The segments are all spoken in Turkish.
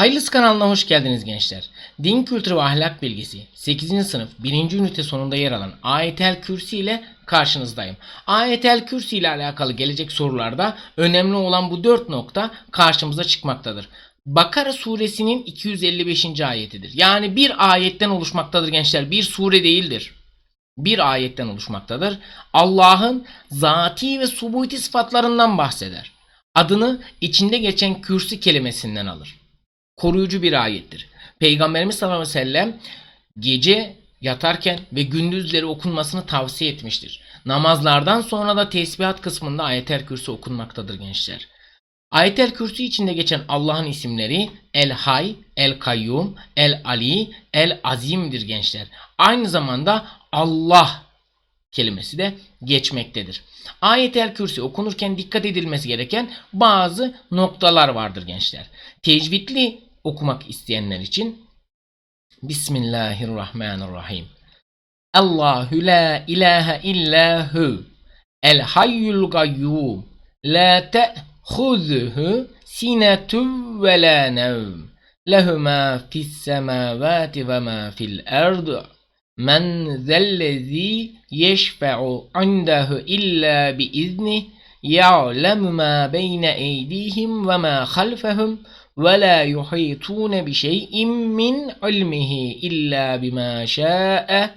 Hayırlısı kanalına hoş geldiniz gençler. Din kültürü ve ahlak bilgisi 8. sınıf 1. ünite sonunda yer alan Ayetel Kürsi ile karşınızdayım. Ayetel Kürsi ile alakalı gelecek sorularda önemli olan bu 4 nokta karşımıza çıkmaktadır. Bakara suresinin 255. ayetidir. Yani bir ayetten oluşmaktadır gençler. Bir sure değildir. Bir ayetten oluşmaktadır. Allah'ın zati ve subuti sıfatlarından bahseder. Adını içinde geçen kürsi kelimesinden alır koruyucu bir ayettir. Peygamberimiz sallallahu aleyhi ve sellem gece yatarken ve gündüzleri okunmasını tavsiye etmiştir. Namazlardan sonra da tesbihat kısmında ayetel kürsü okunmaktadır gençler. Ayetel kürsü içinde geçen Allah'ın isimleri El Hay, El Kayyum, El Ali, El Azim'dir gençler. Aynı zamanda Allah kelimesi de geçmektedir. Ayetel Kürsi okunurken dikkat edilmesi gereken bazı noktalar vardır gençler. Tecvidli okumak isteyenler için Bismillahirrahmanirrahim. Allahu la ilahe illa hu. El hayyul gayyum. La te'huzuhu sinetun ve la nevm. Lehu ma fis semavati ve ma fil ardı. Men zellezi yeşfe'u indehu illa bi izni ya'lemu ma beyne eydihim ve ma halfehum ve la yuhitun bi şey'in min ilmihi illa bima şa'e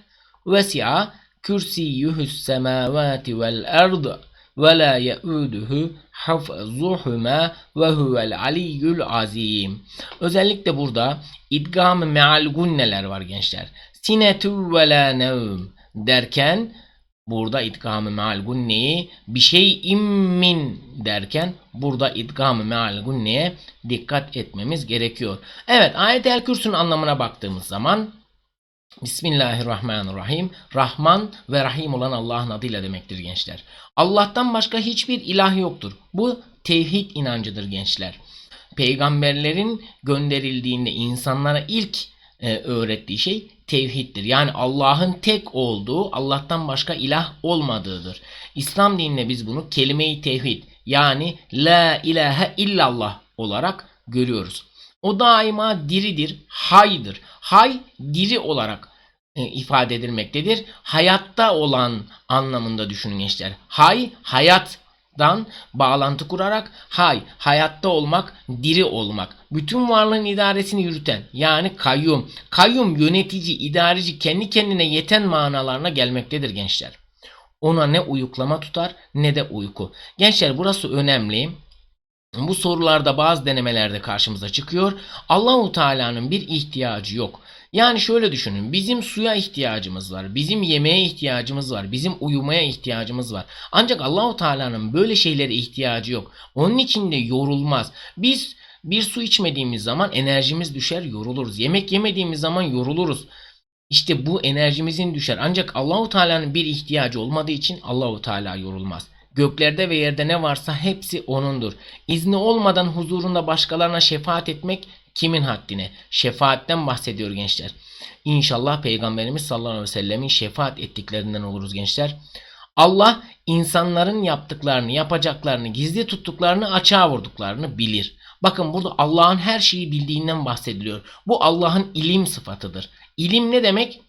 vesi'a kürsiyuhus semavati vel ardı ve la yeuduhu hafzuhuma ve huvel aliyyul azim. Özellikle burada idgam meal gunneler var gençler. Sinetu ve la nevm derken burada idgam-ı meal gunneyi bir şey immin derken burada idgam-ı meal gunneye dikkat etmemiz gerekiyor. Evet ayet el kürsünün anlamına baktığımız zaman Bismillahirrahmanirrahim. Rahman ve Rahim olan Allah'ın adıyla demektir gençler. Allah'tan başka hiçbir ilah yoktur. Bu tevhid inancıdır gençler. Peygamberlerin gönderildiğinde insanlara ilk e, öğrettiği şey tevhiddir. Yani Allah'ın tek olduğu, Allah'tan başka ilah olmadığıdır. İslam dininde biz bunu kelime-i tevhid yani la ilahe illallah olarak görüyoruz. O daima diridir, haydır. Hay diri olarak e, ifade edilmektedir. Hayatta olan anlamında düşünün gençler. Hay hayattan bağlantı kurarak hay hayatta olmak, diri olmak. Bütün varlığın idaresini yürüten yani kayyum. Kayyum yönetici, idareci, kendi kendine yeten manalarına gelmektedir gençler. Ona ne uyuklama tutar ne de uyku. Gençler burası önemli. Bu sorularda bazı denemelerde karşımıza çıkıyor. Allahu Teala'nın bir ihtiyacı yok. Yani şöyle düşünün. Bizim suya ihtiyacımız var. Bizim yemeğe ihtiyacımız var. Bizim uyumaya ihtiyacımız var. Ancak Allahu Teala'nın böyle şeylere ihtiyacı yok. Onun için de yorulmaz. Biz bir su içmediğimiz zaman enerjimiz düşer, yoruluruz. Yemek yemediğimiz zaman yoruluruz. İşte bu enerjimizin düşer. Ancak Allahu Teala'nın bir ihtiyacı olmadığı için Allahu Teala yorulmaz. Göklerde ve yerde ne varsa hepsi O'nundur. İzni olmadan huzurunda başkalarına şefaat etmek kimin haddine? Şefaatten bahsediyor gençler. İnşallah Peygamberimiz sallallahu aleyhi ve sellemin şefaat ettiklerinden oluruz gençler. Allah insanların yaptıklarını, yapacaklarını, gizli tuttuklarını, açığa vurduklarını bilir. Bakın burada Allah'ın her şeyi bildiğinden bahsediliyor. Bu Allah'ın ilim sıfatıdır. İlim ne demek?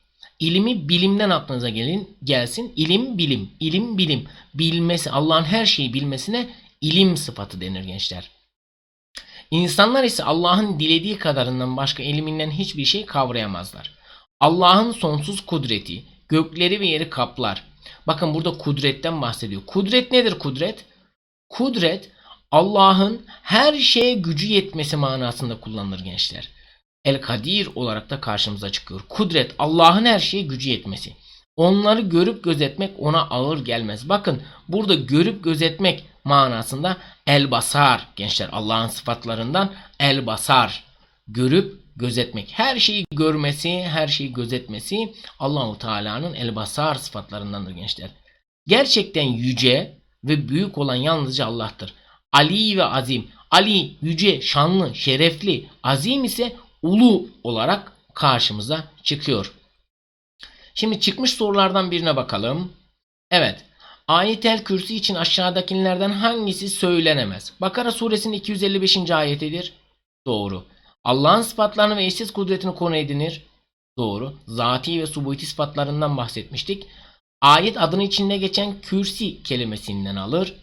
İlimi bilimden aklınıza gelin, gelsin. İlim bilim, ilim bilim. Bilmesi, Allah'ın her şeyi bilmesine ilim sıfatı denir gençler. İnsanlar ise Allah'ın dilediği kadarından başka ilminden hiçbir şey kavrayamazlar. Allah'ın sonsuz kudreti, gökleri ve yeri kaplar. Bakın burada kudretten bahsediyor. Kudret nedir kudret? Kudret Allah'ın her şeye gücü yetmesi manasında kullanılır gençler. El Kadir olarak da karşımıza çıkıyor. Kudret Allah'ın her şeye gücü yetmesi. Onları görüp gözetmek ona ağır gelmez. Bakın burada görüp gözetmek manasında el basar gençler Allah'ın sıfatlarından el basar. Görüp gözetmek. Her şeyi görmesi, her şeyi gözetmesi Allahu Teala'nın el basar sıfatlarındandır gençler. Gerçekten yüce ve büyük olan yalnızca Allah'tır. Ali ve azim. Ali yüce, şanlı, şerefli. Azim ise ulu olarak karşımıza çıkıyor. Şimdi çıkmış sorulardan birine bakalım. Evet. Ayetel Kürsi için aşağıdakilerden hangisi söylenemez? Bakara suresinin 255. ayetidir. Doğru. Allah'ın sıfatlarını ve eşsiz kudretini konu edinir. Doğru. Zati ve subuti sıfatlarından bahsetmiştik. Ayet adını içinde geçen kürsi kelimesinden alır.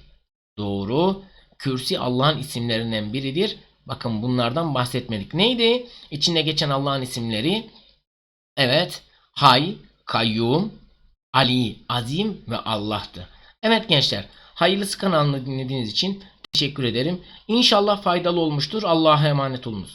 Doğru. Kürsi Allah'ın isimlerinden biridir. Bakın bunlardan bahsetmedik. Neydi? İçinde geçen Allah'ın isimleri. Evet. Hay, Kayyum, Ali, Azim ve Allah'tı. Evet gençler. Hayırlısı kanalını dinlediğiniz için teşekkür ederim. İnşallah faydalı olmuştur. Allah'a emanet olunuz.